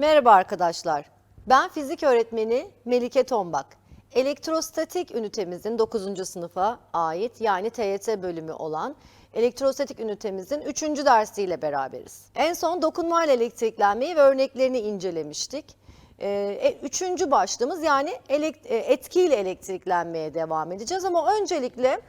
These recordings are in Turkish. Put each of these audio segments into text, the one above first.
Merhaba arkadaşlar. Ben fizik öğretmeni Melike Tombak. Elektrostatik ünitemizin 9. sınıfa ait yani TYT bölümü olan elektrostatik ünitemizin 3. dersiyle beraberiz. En son dokunmayla elektriklenmeyi ve örneklerini incelemiştik. Ee, e, Üçüncü başlığımız yani elek- e, etkiyle elektriklenmeye devam edeceğiz ama öncelikle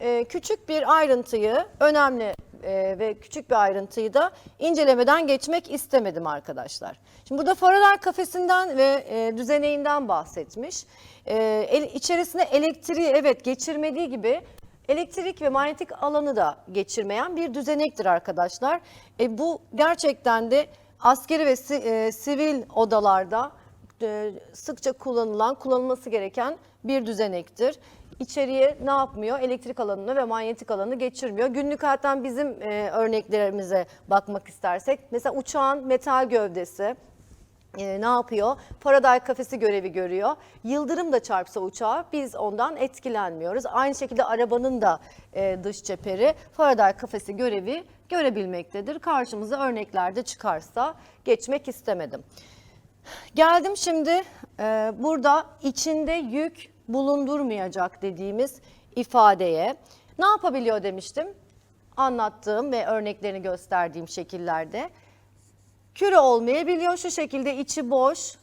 e, küçük bir ayrıntıyı, önemli e, ve küçük bir ayrıntıyı da incelemeden geçmek istemedim arkadaşlar. Şimdi burada Faraday kafesinden ve e, düzeneğinden bahsetmiş. E, elektriği evet geçirmediği gibi elektrik ve manyetik alanı da geçirmeyen bir düzenektir arkadaşlar. E, bu gerçekten de askeri ve e, sivil odalarda e, sıkça kullanılan, kullanılması gereken bir düzenektir. İçeriye ne yapmıyor? Elektrik alanını ve manyetik alanı geçirmiyor. Günlük hayattan bizim e, örneklerimize bakmak istersek, mesela uçağın metal gövdesi, e, ne yapıyor? Faraday kafesi görevi görüyor. Yıldırım da çarpsa uçağa biz ondan etkilenmiyoruz. Aynı şekilde arabanın da e, dış çeperi Faraday kafesi görevi görebilmektedir. Karşımıza örneklerde çıkarsa geçmek istemedim. Geldim şimdi e, burada içinde yük bulundurmayacak dediğimiz ifadeye. Ne yapabiliyor demiştim? Anlattığım ve örneklerini gösterdiğim şekillerde. Küre olmayabiliyor. Şu şekilde içi boş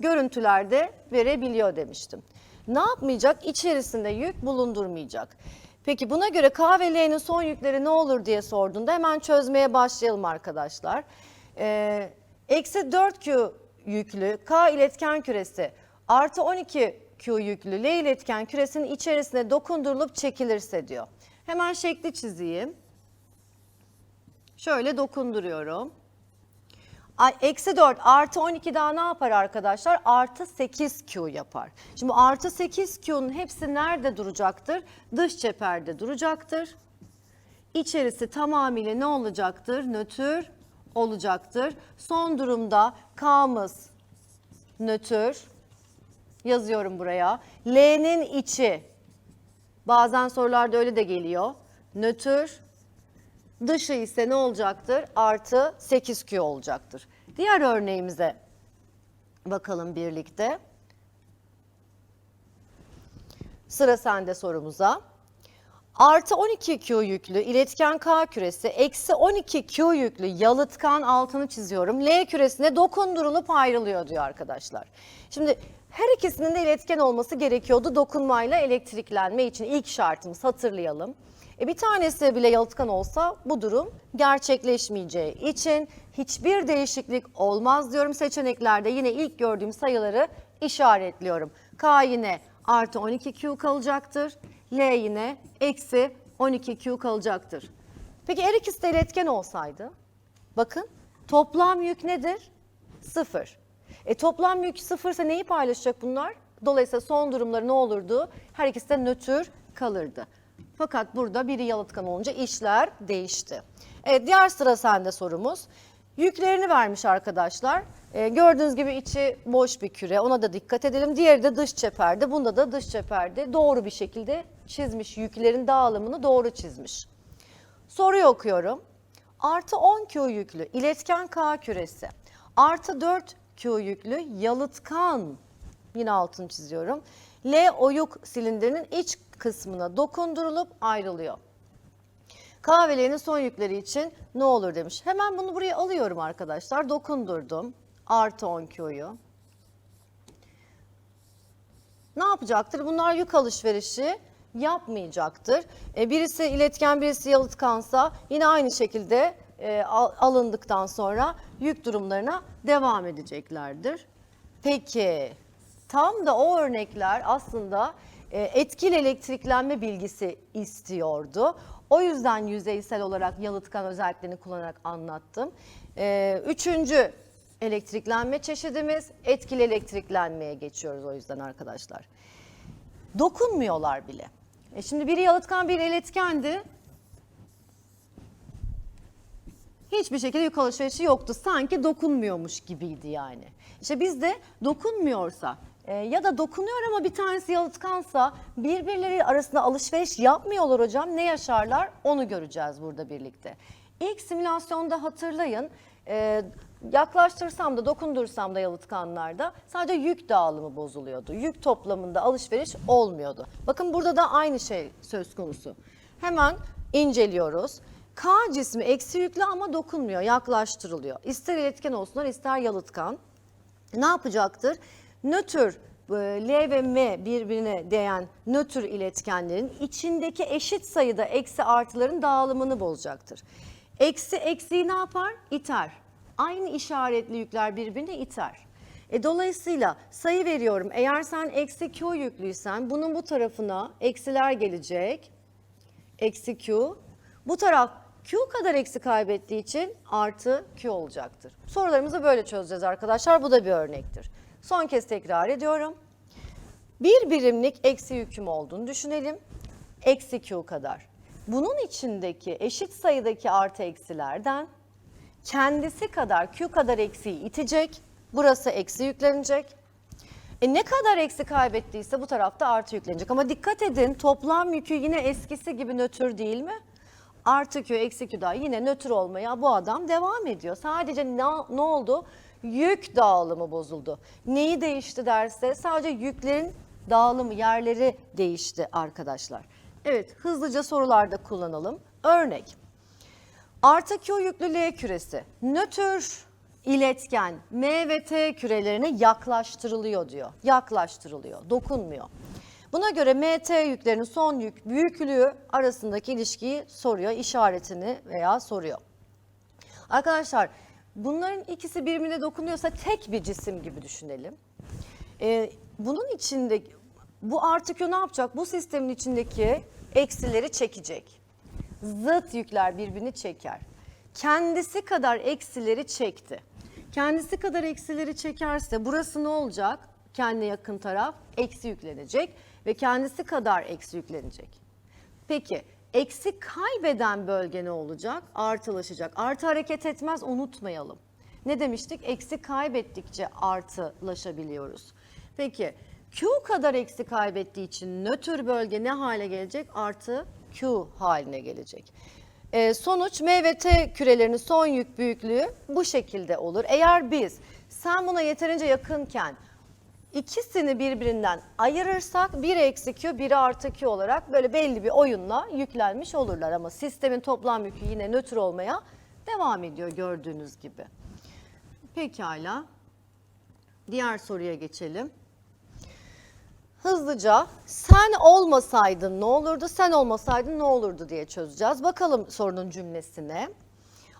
görüntülerde verebiliyor demiştim. Ne yapmayacak? İçerisinde yük bulundurmayacak. Peki buna göre K son yükleri ne olur diye sorduğunda hemen çözmeye başlayalım arkadaşlar. Ee, Eksi 4Q yüklü K iletken küresi artı 12Q yüklü L iletken küresinin içerisine dokundurulup çekilirse diyor. Hemen şekli çizeyim. Şöyle dokunduruyorum. Eksi 4 artı 12 daha ne yapar arkadaşlar? Artı 8Q yapar. Şimdi artı 8Q'nun hepsi nerede duracaktır? Dış çeperde duracaktır. İçerisi tamamıyla ne olacaktır? Nötr olacaktır. Son durumda K'mız nötr. Yazıyorum buraya. L'nin içi. Bazen sorularda öyle de geliyor. Nötr. Dışı ise ne olacaktır? Artı 8Q olacaktır. Diğer örneğimize bakalım birlikte. Sıra sende sorumuza. Artı 12Q yüklü iletken K küresi, eksi 12Q yüklü yalıtkan altını çiziyorum. L küresine dokundurulup ayrılıyor diyor arkadaşlar. Şimdi her ikisinin de iletken olması gerekiyordu dokunmayla elektriklenme için ilk şartımız hatırlayalım. E bir tanesi bile yalıtkan olsa bu durum gerçekleşmeyeceği için hiçbir değişiklik olmaz diyorum. Seçeneklerde yine ilk gördüğüm sayıları işaretliyorum. K yine artı 12Q kalacaktır. L yine eksi 12Q kalacaktır. Peki her ikisi de iletken olsaydı? Bakın toplam yük nedir? Sıfır. E toplam yük sıfırsa neyi paylaşacak bunlar? Dolayısıyla son durumları ne olurdu? Her ikisi de nötr kalırdı. Fakat burada biri yalıtkan olunca işler değişti. Evet diğer sıra sende sorumuz. Yüklerini vermiş arkadaşlar. Ee, gördüğünüz gibi içi boş bir küre ona da dikkat edelim. Diğeri de dış çeperde. Bunda da dış çeperde doğru bir şekilde çizmiş. Yüklerin dağılımını doğru çizmiş. Soruyu okuyorum. Artı 10Q yüklü iletken K küresi. Artı 4Q yüklü yalıtkan yine altını çiziyorum. L oyuk silindirinin iç kısmına dokundurulup ayrılıyor. K son yükleri için ne olur demiş. Hemen bunu buraya alıyorum arkadaşlar. Dokundurdum. Artı 10Q'yu. Ne yapacaktır? Bunlar yük alışverişi yapmayacaktır. E, birisi iletken birisi yalıtkansa yine aynı şekilde e, al- alındıktan sonra yük durumlarına devam edeceklerdir. Peki tam da o örnekler aslında e, etkili elektriklenme bilgisi istiyordu. O yüzden yüzeysel olarak yalıtkan özelliklerini kullanarak anlattım. E, üçüncü elektriklenme çeşidimiz etkili elektriklenmeye geçiyoruz o yüzden arkadaşlar. Dokunmuyorlar bile. E şimdi biri yalıtkan biri iletkendi. Hiçbir şekilde yük alışverişi yoktu. Sanki dokunmuyormuş gibiydi yani. İşte bizde dokunmuyorsa e, ya da dokunuyor ama bir tanesi yalıtkansa birbirleri arasında alışveriş yapmıyorlar hocam. Ne yaşarlar onu göreceğiz burada birlikte. İlk simülasyonda hatırlayın e, yaklaştırsam da dokundursam da yalıtkanlarda sadece yük dağılımı bozuluyordu. Yük toplamında alışveriş olmuyordu. Bakın burada da aynı şey söz konusu. Hemen inceliyoruz. K cismi eksi yüklü ama dokunmuyor, yaklaştırılıyor. İster iletken olsunlar ister yalıtkan. Ne yapacaktır? Nötr e, L ve M birbirine değen nötr iletkenlerin içindeki eşit sayıda eksi artıların dağılımını bozacaktır. Eksi eksiği ne yapar? İter. Aynı işaretli yükler birbirine iter. E, dolayısıyla sayı veriyorum. Eğer sen eksi Q yüklüysen bunun bu tarafına eksiler gelecek. Eksi Q. Bu taraf Q kadar eksi kaybettiği için artı Q olacaktır. Sorularımızı böyle çözeceğiz arkadaşlar. Bu da bir örnektir. Son kez tekrar ediyorum. Bir birimlik eksi yüküm olduğunu düşünelim. Eksi Q kadar. Bunun içindeki eşit sayıdaki artı eksilerden kendisi kadar Q kadar eksiği itecek. Burası eksi yüklenecek. E ne kadar eksi kaybettiyse bu tarafta artı yüklenecek. Ama dikkat edin toplam yükü yine eskisi gibi nötr değil mi? Artı Q eksi Q daha yine nötr olmaya bu adam devam ediyor. Sadece ne, ne oldu? Yük dağılımı bozuldu. Neyi değişti derse sadece yüklerin dağılımı yerleri değişti arkadaşlar. Evet hızlıca sorularda kullanalım. Örnek. Artı Q yüklü L küresi nötr iletken M ve T kürelerine yaklaştırılıyor diyor. Yaklaştırılıyor, dokunmuyor. Buna göre MT yüklerinin son yük büyüklüğü arasındaki ilişkiyi soruyor, işaretini veya soruyor. Arkadaşlar bunların ikisi birbirine dokunuyorsa tek bir cisim gibi düşünelim. Ee, bunun içinde bu artı Q ne yapacak? Bu sistemin içindeki eksileri çekecek zıt yükler birbirini çeker. Kendisi kadar eksileri çekti. Kendisi kadar eksileri çekerse burası ne olacak? Kendine yakın taraf eksi yüklenecek ve kendisi kadar eksi yüklenecek. Peki eksi kaybeden bölge ne olacak? Artılaşacak. Artı hareket etmez unutmayalım. Ne demiştik? Eksi kaybettikçe artılaşabiliyoruz. Peki Q kadar eksi kaybettiği için nötr bölge ne hale gelecek? Artı Q haline gelecek. Ee, sonuç M ve T kürelerinin son yük büyüklüğü bu şekilde olur. Eğer biz sen buna yeterince yakınken ikisini birbirinden ayırırsak 1 eksi Q, 1 artı Q olarak böyle belli bir oyunla yüklenmiş olurlar. Ama sistemin toplam yükü yine nötr olmaya devam ediyor gördüğünüz gibi. Pekala. Diğer soruya geçelim. Hızlıca sen olmasaydın ne olurdu, sen olmasaydın ne olurdu diye çözeceğiz. Bakalım sorunun cümlesine.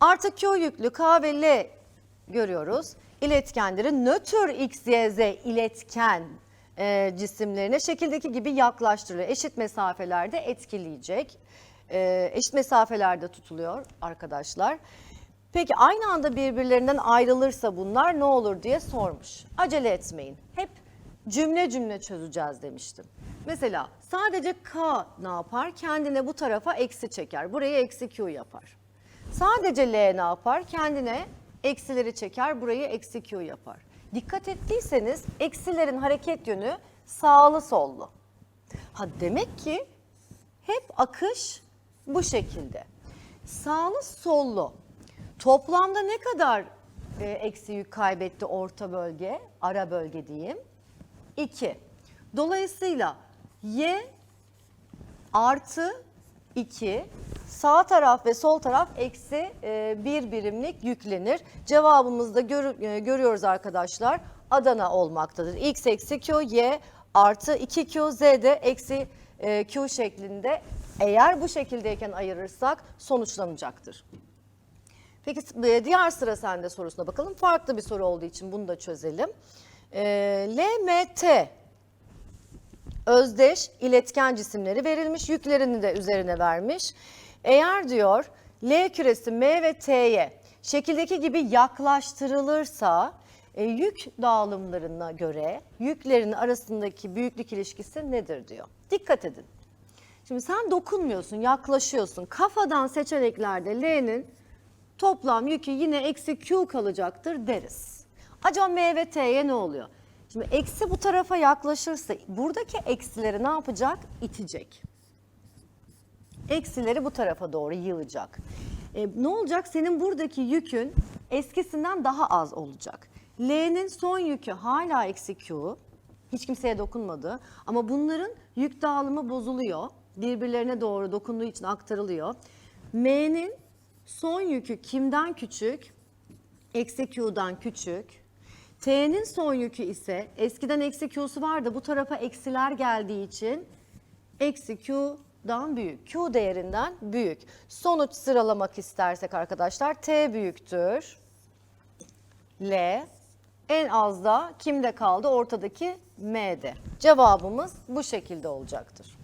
Artı Q yüklü K ve L görüyoruz. İletkenleri nötr X, Y, Z iletken e, cisimlerine şekildeki gibi yaklaştırılıyor. Eşit mesafelerde etkileyecek. E, eşit mesafelerde tutuluyor arkadaşlar. Peki aynı anda birbirlerinden ayrılırsa bunlar ne olur diye sormuş. Acele etmeyin. Hep cümle cümle çözeceğiz demiştim. Mesela sadece K ne yapar? Kendine bu tarafa eksi çeker. Burayı eksi Q yapar. Sadece L ne yapar? Kendine eksileri çeker. Burayı eksi Q yapar. Dikkat ettiyseniz eksilerin hareket yönü sağlı sollu. Ha demek ki hep akış bu şekilde. Sağlı sollu. Toplamda ne kadar e, eksi yük kaybetti orta bölge, ara bölge diyeyim? 2. Dolayısıyla y artı 2 sağ taraf ve sol taraf eksi 1 birimlik yüklenir. Cevabımızda gör, e, görüyoruz arkadaşlar Adana olmaktadır. x eksi q y artı 2q z de eksi e, q şeklinde eğer bu şekildeyken ayırırsak sonuçlanacaktır. Peki e, diğer sıra sende sorusuna bakalım. Farklı bir soru olduğu için bunu da çözelim. E, LMT özdeş iletken cisimleri verilmiş, yüklerini de üzerine vermiş. Eğer diyor L küresi M ve T'ye şekildeki gibi yaklaştırılırsa e, yük dağılımlarına göre yüklerin arasındaki büyüklük ilişkisi nedir diyor. Dikkat edin. Şimdi sen dokunmuyorsun, yaklaşıyorsun. Kafadan seçeneklerde L'nin toplam yükü yine eksi Q kalacaktır deriz. Acaba M ve T'ye ne oluyor? Şimdi eksi bu tarafa yaklaşırsa buradaki eksileri ne yapacak? İtecek. Eksileri bu tarafa doğru yığacak. E, ne olacak? Senin buradaki yükün eskisinden daha az olacak. L'nin son yükü hala eksi Q. Hiç kimseye dokunmadı. Ama bunların yük dağılımı bozuluyor. Birbirlerine doğru dokunduğu için aktarılıyor. M'nin son yükü kimden küçük? Eksi Q'dan küçük. T'nin son yükü ise eskiden eksi Q'su vardı. Bu tarafa eksiler geldiği için eksi Q'dan büyük. Q değerinden büyük. Sonuç sıralamak istersek arkadaşlar T büyüktür. L. En az da kimde kaldı? Ortadaki M'de. Cevabımız bu şekilde olacaktır.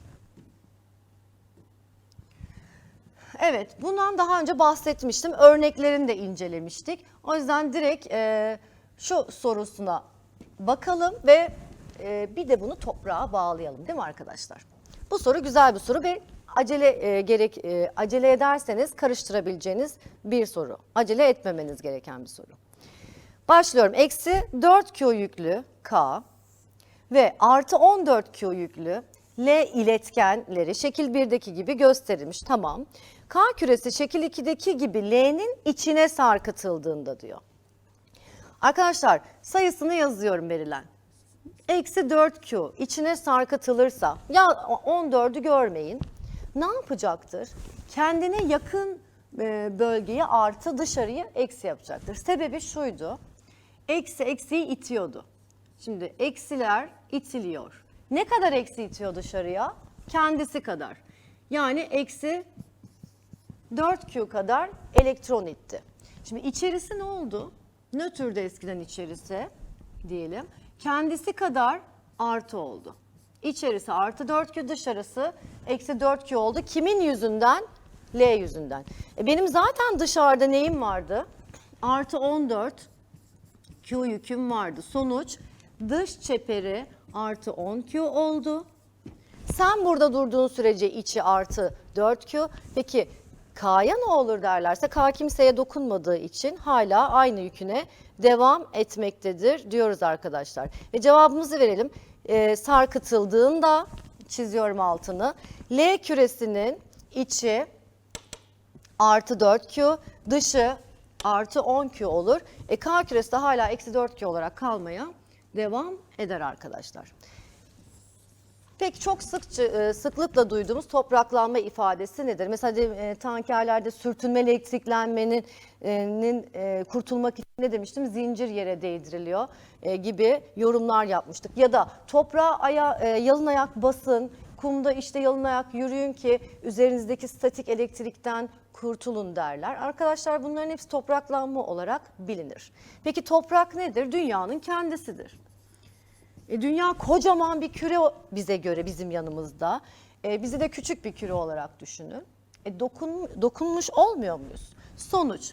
Evet, bundan daha önce bahsetmiştim. Örneklerini de incelemiştik. O yüzden direkt e, şu sorusuna bakalım ve e, bir de bunu toprağa bağlayalım değil mi arkadaşlar? Bu soru güzel bir soru ve acele e, gerek e, acele ederseniz karıştırabileceğiniz bir soru. Acele etmemeniz gereken bir soru. Başlıyorum. Eksi 4Q yüklü K ve artı 14Q yüklü L iletkenleri şekil 1'deki gibi gösterilmiş. Tamam. K küresi şekil 2'deki gibi L'nin içine sarkıtıldığında diyor. Arkadaşlar sayısını yazıyorum verilen. Eksi 4Q içine sarkıtılırsa ya 14'ü görmeyin. Ne yapacaktır? Kendine yakın e, bölgeyi artı dışarıyı eksi yapacaktır. Sebebi şuydu. Eksi eksiyi itiyordu. Şimdi eksiler itiliyor. Ne kadar eksi itiyor dışarıya? Kendisi kadar. Yani eksi 4Q kadar elektron itti. Şimdi içerisi ne oldu? Nötrde eskiden içerisi diyelim. Kendisi kadar artı oldu. İçerisi artı 4Q dışarısı eksi 4Q oldu. Kimin yüzünden? L yüzünden. E benim zaten dışarıda neyim vardı? Artı 14 Q yüküm vardı. Sonuç dış çeperi artı 10Q oldu. Sen burada durduğun sürece içi artı 4Q. Peki K'ya ne olur derlerse K kimseye dokunmadığı için hala aynı yüküne devam etmektedir diyoruz arkadaşlar. Ve cevabımızı verelim. Ee, sarkıtıldığında çiziyorum altını. L küresinin içi artı 4Q, dışı artı 10Q olur. E, K küresi de hala eksi 4Q olarak kalmaya devam eder arkadaşlar. Peki çok sıkça, e, sıklıkla duyduğumuz topraklanma ifadesi nedir? Mesela e, tankerlerde sürtünme elektriklenmenin e, e, kurtulmak için ne demiştim? Zincir yere değdiriliyor e, gibi yorumlar yapmıştık. Ya da toprağa aya, e, yalın ayak basın, kumda işte yalın ayak yürüyün ki üzerinizdeki statik elektrikten kurtulun derler. Arkadaşlar bunların hepsi topraklanma olarak bilinir. Peki toprak nedir? Dünyanın kendisidir. E, dünya kocaman bir küre bize göre bizim yanımızda. E, bizi de küçük bir küre olarak düşünün. E, dokun, dokunmuş olmuyor muyuz? Sonuç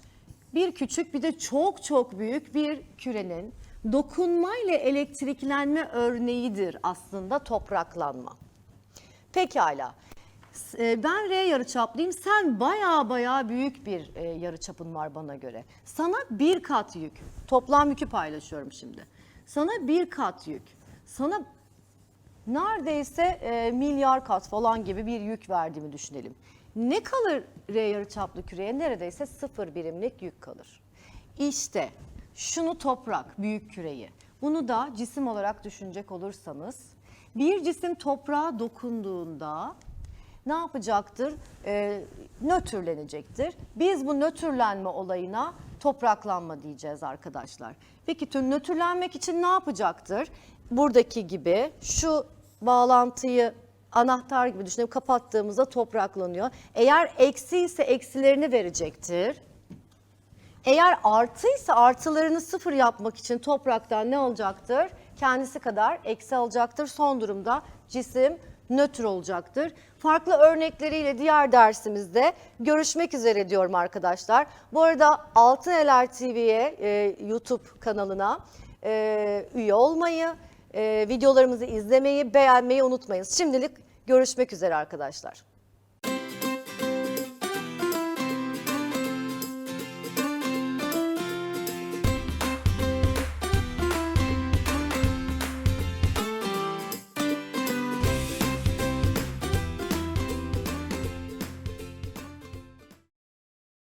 bir küçük bir de çok çok büyük bir kürenin dokunmayla elektriklenme örneğidir aslında topraklanma. Pekala. E, Ben R yarıçaplıyım. Sen baya baya büyük bir e, yarıçapın var bana göre. Sana bir kat yük. Toplam yükü paylaşıyorum şimdi. Sana bir kat yük. Sana neredeyse e, milyar kat falan gibi bir yük verdiğimi düşünelim. Ne kalır R yarıçaplı küreye? Neredeyse sıfır birimlik yük kalır. İşte şunu toprak, büyük küreyi. Bunu da cisim olarak düşünecek olursanız bir cisim toprağa dokunduğunda ne yapacaktır? Ee, nötrlenecektir. Biz bu nötrlenme olayına topraklanma diyeceğiz arkadaşlar. Peki tüm nötrlenmek için ne yapacaktır? Buradaki gibi şu bağlantıyı anahtar gibi düşünelim kapattığımızda topraklanıyor. Eğer eksi ise eksilerini verecektir. Eğer artıysa artılarını sıfır yapmak için topraktan ne olacaktır? Kendisi kadar eksi alacaktır. Son durumda cisim nötr olacaktır. Farklı örnekleriyle diğer dersimizde görüşmek üzere diyorum arkadaşlar. Bu arada Altıneler TV'ye e, YouTube kanalına e, üye olmayı, e, videolarımızı izlemeyi, beğenmeyi unutmayın. Şimdilik görüşmek üzere arkadaşlar.